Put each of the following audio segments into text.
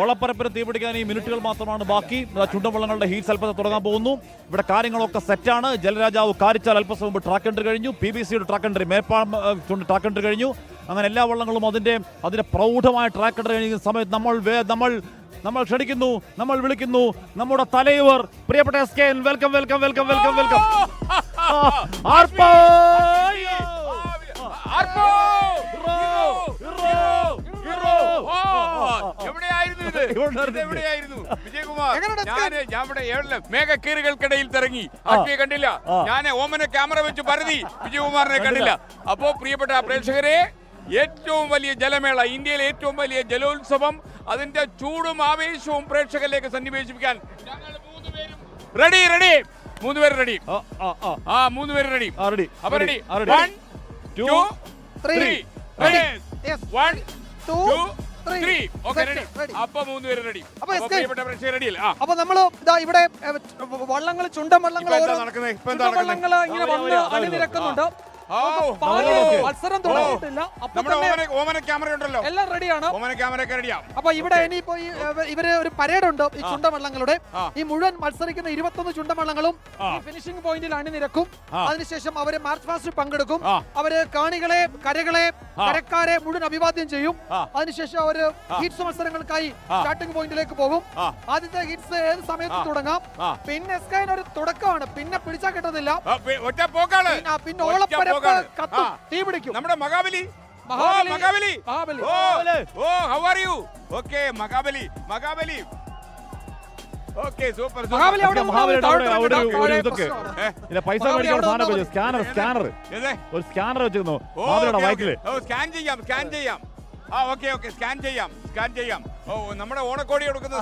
ഓളപ്പരപ്പിന് തീപിടിക്കാൻ ഈ മിനിറ്റുകൾ മാത്രമാണ് ബാക്കി. ചുണ്ടവള്ളങ്ങളുടെ ഹീറ്റ് അല്പത്തെ തുടങ്ങാൻ പോകുന്നു. ഇവിടെ കാര്യങ്ങളൊക്കെ സെറ്റാണ് ജലരാജാവ് കാരിച്ചാൽ അല്പസം മുമ്പ് ട്രാക്ക് എൻട്രി കഴിഞ്ഞു. പി ബി സിയുടെ ട്രാക്ക് എൻട്രി ചുണ്ട് ട്രാക്ക് എൻട്രി കഴിഞ്ഞു. അങ്ങനെ എല്ലാ വള്ളങ്ങളും അതിന്റെ അതിന്റെ പ്രൗഢമായ ട്രാക്ക് എൻട്രി കഴിഞ്ഞ സമയത്ത് നമ്മൾ നമ്മൾ നമ്മൾ ക്ഷണിക്കുന്നു നമ്മൾ വിളിക്കുന്നു. നമ്മുടെ തലൈവർ പ്രിയപ്പെട്ട S K welcome welcome welcome welcome welcome ആർപ്പോ! എവിടെയായിരുന്നു? വിജയകുമാർ ഞാൻ ഞാൻ ഇവിടെ മേഘക്കീറുകൾക്കിടയിൽ തിറങ്ങി അക്ഷയെ കണ്ടില്ല. ഞാൻ ഓമന ക്യാമറ വെച്ച് പരതി വിജയകുമാറിനെ കണ്ടില്ല. അപ്പോ പ്രിയപ്പെട്ട പ്രേക്ഷകരെ ഏറ്റവും വലിയ ജലമേള ഇന്ത്യയിലെ ഏറ്റവും വലിയ ജലോത്സവം അതിന്റെ ചൂടും ആവേശവും പ്രേക്ഷകരിലേക്ക് സന്നിവേശിപ്പിക്കാൻ ഞങ്ങൾ മൂന്നുപേരും റെഡി റെഡി മൂന്നുപേരും റെഡി ആ, മൂന്നുപേരും റെഡി ready. അപ്പൊ ready. One two. Three ready. One two അപ്പൊ നമ്മൾ ഇതാ ഇവിടെ വള്ളങ്ങൾ ചുണ്ടൻ വള്ളങ്ങൾ വള്ളങ്ങൾ ഇങ്ങനെ വന്ന് അണിനിരക്കുന്നുണ്ട്. മത്സരം തുടങ്ങിയിട്ടില്ല. ഉണ്ടല്ലോ. എല്ലാം റെഡിയാണ് അപ്പൊ ഇവിടെ ഇനിയിപ്പോ ഇവർ ഒരു പരേഡ് ഉണ്ട് ഈ ചുണ്ടമള്ളങ്ങളുടെ. ഈ മുഴുവൻ മത്സരിക്കുന്ന ഇരുപത്തൊന്ന് ചുണ്ടമള്ളങ്ങളും ഫിനിഷിംഗ് പോയിന്റിൽ അണിനിരക്കും. അതിനുശേഷം അവർ മാർച്ച് ഫാസ്റ്റ് പങ്കെടുക്കും. അവർ കാണികളെ കരകളെ. കരക്കാരെ മുഴുവൻ അഭിവാദ്യം ചെയ്യും. അതിനുശേഷം അവർ. ഹീറ്റ്സ് മത്സരങ്ങൾക്കായി സ്റ്റാർട്ടിംഗ് പോയിന്റിലേക്ക് പോകും. ആദ്യത്തെ ഹീറ്റ്സ് ഏത് സമയത്ത് തുടങ്ങാം? പിന്നെ ഒരു തുടക്കമാണ്. പിന്നെ പിടിച്ചാൽ കിട്ടുന്നില്ല പിന്നെ പിന്നെ പോക്കാണ്. തീ പിടിക്കും. നമ്മുടെ Mahabali. Mahabali. Mahabali. Mahabali. Oh how are you okay Mahabali Mahabali. Okay super പൈസ സ്കാനർ സ്കാനർ. ഒരു സ്കാനർ വെച്ചിരുന്നു. വയറ്റിൽ ഓ സ്കാൻ ചെയ്യാം സ്കാൻ ചെയ്യാം. ആ ഓക്കെ ഓക്കെ സ്കാൻ ചെയ്യാം സ്കാൻ ചെയ്യാം. ഓ നമ്മുടെ ഓണക്കോടി കൊടുക്കുന്ന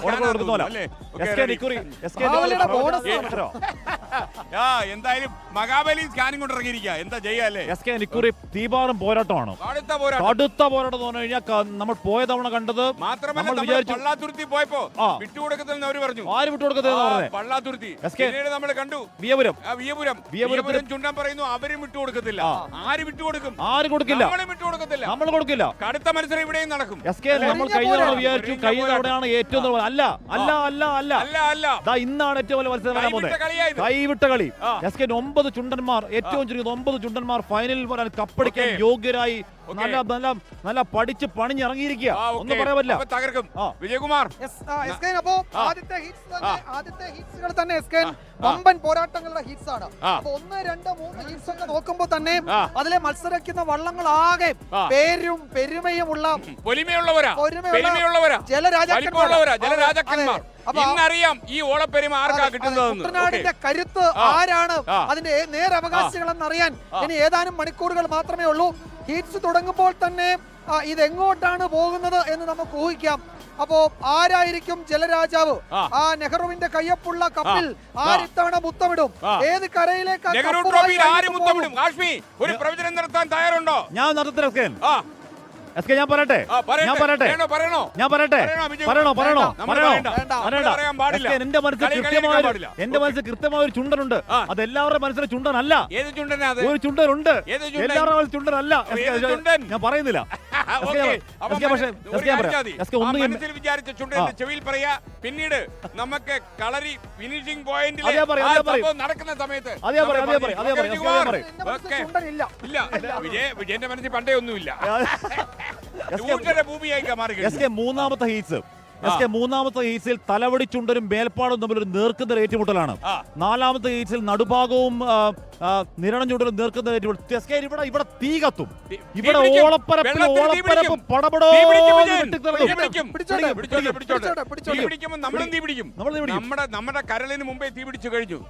ആ എന്തായാലും മഹാബലി സ്കാനും കൊണ്ട് ഇറങ്ങിയിരിക്കുക എന്താ ചെയ്യാല്ലേ എസ് കെ നിക്കുറി തീപാറും പോരാട്ടമാണ്? അടുത്ത പോരാട്ടം. കടുത്ത പോരാട്ടം എന്ന് പറഞ്ഞു കഴിഞ്ഞാൽ നമ്മൾ പോയ തവണ കണ്ടത് മാത്രമല്ല നമ്മൾ നമ്മൾ വിചാരിച്ചു പള്ളാതുരുത്തി പോയപ്പോ ആ. വിട്ടുകൊടുക്കുന്നെന്ന് അവർ പറഞ്ഞു. ആര് വിട്ടുകൊടുക്കുന്നതെന്ന് ആ, പള്ളാതുരുത്തി എസ് കെ. പിന്നീട് നമ്മൾ കണ്ടു. വിയപുരം. ആ, വിയപുരം. വിയപുരത്തിന് വിയപുരം ചുണ്ടൻ പറയുന്നു അവരും വിട്ടുകൊടുക്കത്തില്ല. ആ. ആര് വിട്ടുകൊടുക്കും? ആര് കൊടുക്കില്ല? നമ്മളും വിട്ടുകൊടുക്കത്തില്ല. നമ്മൾ കൊടുക്കില്ല. കടുത്ത മത്സരം ഇവിടെയും നടക്കും. എസ് കെ നമ്മൾ കഴിഞ്ഞ തവണ. വിചാരിച്ചു കഴിഞ്ഞ തവണയാണ് ഏറ്റവും നല്ല അല്ല അല്ല അല്ല. അല്ല അല്ല അല്ല. ദാ ഇന്നാണ് ഏറ്റവും വലിയ മത്സരം വരാൻ കൈവിട്ട പോകുന്നത് കളിയായത് കൈവിട്ട കളി. എസ് കെ ഒമ്പത് ചുണ്ടന്മാർ ഏറ്റവും ചുരുങ്ങിയത് ഒമ്പത് ചുണ്ടന്മാർ ഫൈനലിൽ വരാൻ കപ്പടിക്കാൻ യോഗ്യരായി. നല്ല നല്ല നല്ല പഠിച്ച് പണിഞ്ഞിറങ്ങിയിരിക്കുക. ഒന്നും. പറയാൻ പറ്റില്ല. തകർക്കും. വിജയകുമാർ. അപ്പോ ആദ്യത്തെ ഹിറ്റ്സ് തന്നെ ആ. ആദ്യത്തെ ഹിറ്റ്സുകൾ തന്നെ എസ്കൈൻ വമ്പൻ പോരാട്ടങ്ങളുടെ ഹിറ്റ്സ് ആണ്. അപ്പൊ ഒന്ന് രണ്ട് മൂന്ന് ഹിറ്റ്സ് ഒക്കെ നോക്കുമ്പോ തന്നെ. അതിലെ മത്സരിക്കുന്ന വള്ളങ്ങൾ ആകെ പേരും പെരുമയുമുള്ള പൊലിമയുള്ളവരാ. പെരുമയുള്ളവരാ. ജലരാജാക്കന്മാർ. ഇന്നറിയാം ഈ ഓളപ്പെരുമ ആർക്കാ കുട്ടനാടിന്റെ കരുത്ത് ആരാണ്? അതിന്റെ നേരവകാശികളെന്ന് അറിയാൻ ഇനി ഏതാനും മണിക്കൂറുകൾ മാത്രമേ ഉള്ളൂ. ഹീറ്റ്സ് തുടങ്ങുമ്പോൾ തന്നെ ഇതെങ്ങോട്ടാണ് പോകുന്നത് എന്ന് നമുക്ക് ഊഹിക്കാം അപ്പോ ആരായിരിക്കും ജലരാജാവ് ആ. ആ നെഹ്റുവിന്റെ കയ്യപ്പുള്ള കപ്പിൽ. ആരിത്തവണ മുത്തമിടും. ഏത് കരയിലേക്ക്? ഒരു പ്രവചനം നടത്താൻ തയ്യാറുണ്ടോ ഞാൻ നടത്തട്ടെ എസ് കെ ഞാൻ പറയട്ടെ? ഞാൻ പറയട്ടെ? ഞാൻ പറയട്ടെ? പറയണോ, പറയണോ പറയണോ? പറയണ്ട. എന്റെ മനസ്സിൽ കൃത്യമായ എന്റെ മനസ്സിൽ കൃത്യമായ ഒരു ചുണ്ടനുണ്ട്. അത് എല്ലാവരുടെ മനസ്സിലെ ചുണ്ടനല്ല. ഒരു ചുണ്ടനുണ്ട്? എല്ലാവരുടെ മനസ്സിൽ ചുണ്ടനല്ല? ഞാൻ പറയുന്നില്ല. വിചാരിച്ച ചുണ്ടന്റെ ചെവിയിൽ പറയാ പിന്നീട് നമുക്ക് കളരി ഫിനിഷിംഗ് പോയിന്റിൽ. നടക്കുന്ന സമയത്ത് ഇല്ല. വിജയന്റെ മനസ്സിൽ പണ്ടേ ഒന്നുമില്ല. ഭൂമിയായി മാറി മൂന്നാമത്തെ ഹീറ്റ്സ് എസ് കെ മൂന്നാമത്തെ ഈസിൽ തലവടിച്ചുണ്ടരും മേൽപ്പാടും തമ്മിൽ ഒരു നേർക്കുന്ന ഏറ്റുമുട്ടലാണ്. നാലാമത്തെ ഈസിൽ നടുഭാഗവും നിരണം ചുണ്ടരും നേർക്കുന്ന ഏറ്റുമുട്ടൽ. എസ് കെ ഇവിടെ ഇവിടെ തീ കത്തും. ഇവിടെ ഓളപ്പരപ്പിൽ ഓളപ്പരപ്പ് പടപടോ നമ്മൾ നമ്മുടെ നമ്മുടെ കരളിന് മുമ്പേ തീ പിടിച്ചു കഴിഞ്ഞു.